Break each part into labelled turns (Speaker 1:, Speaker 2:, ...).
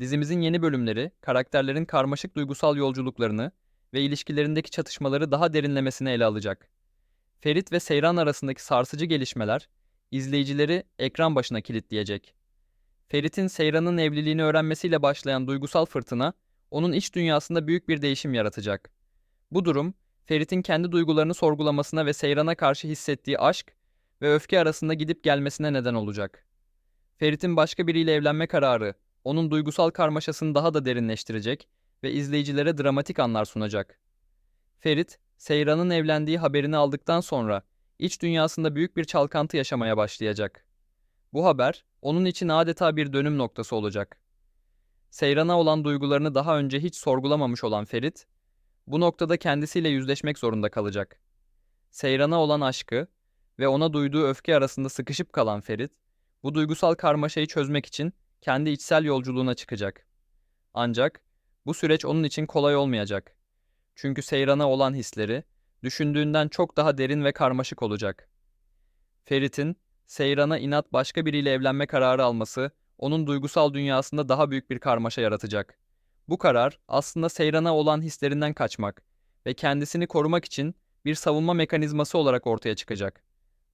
Speaker 1: Dizimizin yeni bölümleri, karakterlerin karmaşık duygusal yolculuklarını ve ilişkilerindeki çatışmaları daha derinlemesine ele alacak. Ferit ve Seyran arasındaki sarsıcı gelişmeler, izleyicileri ekran başına kilitleyecek. Ferit'in Seyran'ın evliliğini öğrenmesiyle başlayan duygusal fırtına, onun iç dünyasında büyük bir değişim yaratacak. Bu durum, Ferit'in kendi duygularını sorgulamasına ve Seyran'a karşı hissettiği aşk ve öfke arasında gidip gelmesine neden olacak. Ferit'in başka biriyle evlenme kararı, onun duygusal karmaşasını daha da derinleştirecek ve izleyicilere dramatik anlar sunacak. Ferit, Seyran'ın evlendiği haberini aldıktan sonra iç dünyasında büyük bir çalkantı yaşamaya başlayacak. Bu haber, onun için adeta bir dönüm noktası olacak. Seyran'a olan duygularını daha önce hiç sorgulamamış olan Ferit, bu noktada kendisiyle yüzleşmek zorunda kalacak. Seyran'a olan aşkı ve ona duyduğu öfke arasında sıkışıp kalan Ferit, bu duygusal karmaşayı çözmek için kendi içsel yolculuğuna çıkacak. Ancak bu süreç onun için kolay olmayacak. Çünkü Seyran'a olan hisleri düşündüğünden çok daha derin ve karmaşık olacak. Ferit'in Seyran'a inat başka biriyle evlenme kararı alması onun duygusal dünyasında daha büyük bir karmaşa yaratacak. Bu karar aslında Seyran'a olan hislerinden kaçmak ve kendisini korumak için bir savunma mekanizması olarak ortaya çıkacak.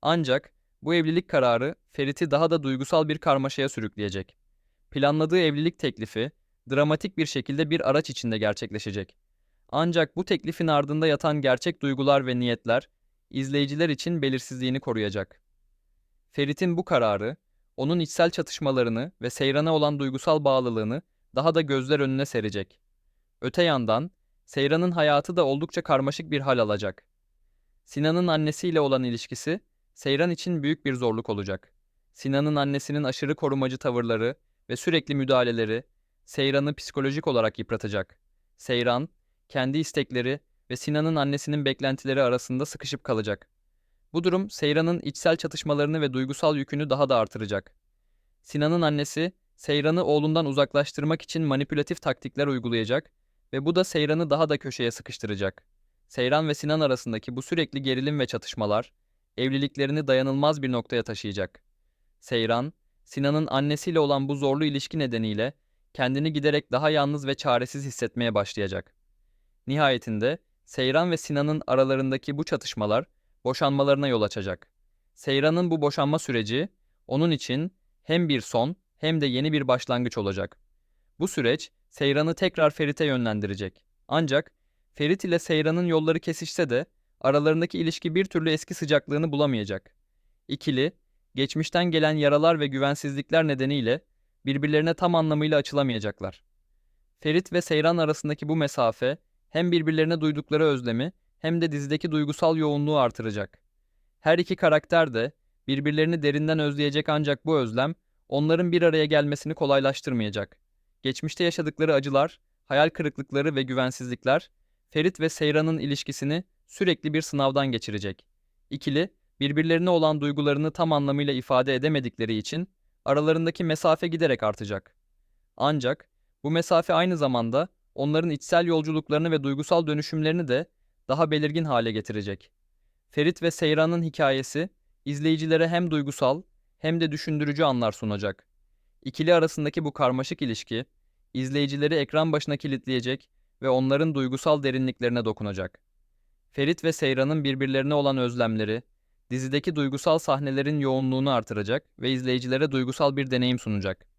Speaker 1: Ancak bu evlilik kararı Ferit'i daha da duygusal bir karmaşaya sürükleyecek. Planladığı evlilik teklifi dramatik bir şekilde bir araç içinde gerçekleşecek. Ancak bu teklifin ardında yatan gerçek duygular ve niyetler izleyiciler için belirsizliğini koruyacak. Ferit'in bu kararı onun içsel çatışmalarını ve Seyran'a olan duygusal bağlılığını daha da gözler önüne serecek. Öte yandan Seyran'ın hayatı da oldukça karmaşık bir hal alacak. Sinan'ın annesiyle olan ilişkisi Seyran için büyük bir zorluk olacak. Sinan'ın annesinin aşırı korumacı tavırları ve sürekli müdahaleleri Seyran'ı psikolojik olarak yıpratacak. Seyran, kendi istekleri ve Sinan'ın annesinin beklentileri arasında sıkışıp kalacak. Bu durum Seyran'ın içsel çatışmalarını ve duygusal yükünü daha da artıracak. Sinan'ın annesi, Seyran'ı oğlundan uzaklaştırmak için manipülatif taktikler uygulayacak ve bu da Seyran'ı daha da köşeye sıkıştıracak. Seyran ve Sinan arasındaki bu sürekli gerilim ve çatışmalar, evliliklerini dayanılmaz bir noktaya taşıyacak. Seyran, Sinan'ın annesiyle olan bu zorlu ilişki nedeniyle kendini giderek daha yalnız ve çaresiz hissetmeye başlayacak. Nihayetinde Seyran ve Sinan'ın aralarındaki bu çatışmalar boşanmalarına yol açacak. Seyran'ın bu boşanma süreci onun için hem bir son hem de yeni bir başlangıç olacak. Bu süreç Seyran'ı tekrar Ferit'e yönlendirecek. Ancak Ferit ile Seyran'ın yolları kesişse de aralarındaki ilişki bir türlü eski sıcaklığını bulamayacak. İkili, geçmişten gelen yaralar ve güvensizlikler nedeniyle birbirlerine tam anlamıyla açılamayacaklar. Ferit ve Seyran arasındaki bu mesafe hem birbirlerine duydukları özlemi hem de dizideki duygusal yoğunluğu artıracak. Her iki karakter de birbirlerini derinden özleyecek ancak bu özlem onların bir araya gelmesini kolaylaştırmayacak. Geçmişte yaşadıkları acılar, hayal kırıklıkları ve güvensizlikler Ferit ve Seyran'ın ilişkisini sürekli bir sınavdan geçirecek. İkili, birbirlerine olan duygularını tam anlamıyla ifade edemedikleri için aralarındaki mesafe giderek artacak. Ancak bu mesafe aynı zamanda onların içsel yolculuklarını ve duygusal dönüşümlerini de daha belirgin hale getirecek. Ferit ve Seyran'ın hikayesi izleyicilere hem duygusal hem de düşündürücü anlar sunacak. İkili arasındaki bu karmaşık ilişki izleyicileri ekran başına kilitleyecek ve onların duygusal derinliklerine dokunacak. Ferit ve Seyran'ın birbirlerine olan özlemleri, dizideki duygusal sahnelerin yoğunluğunu artıracak ve izleyicilere duygusal bir deneyim sunacak.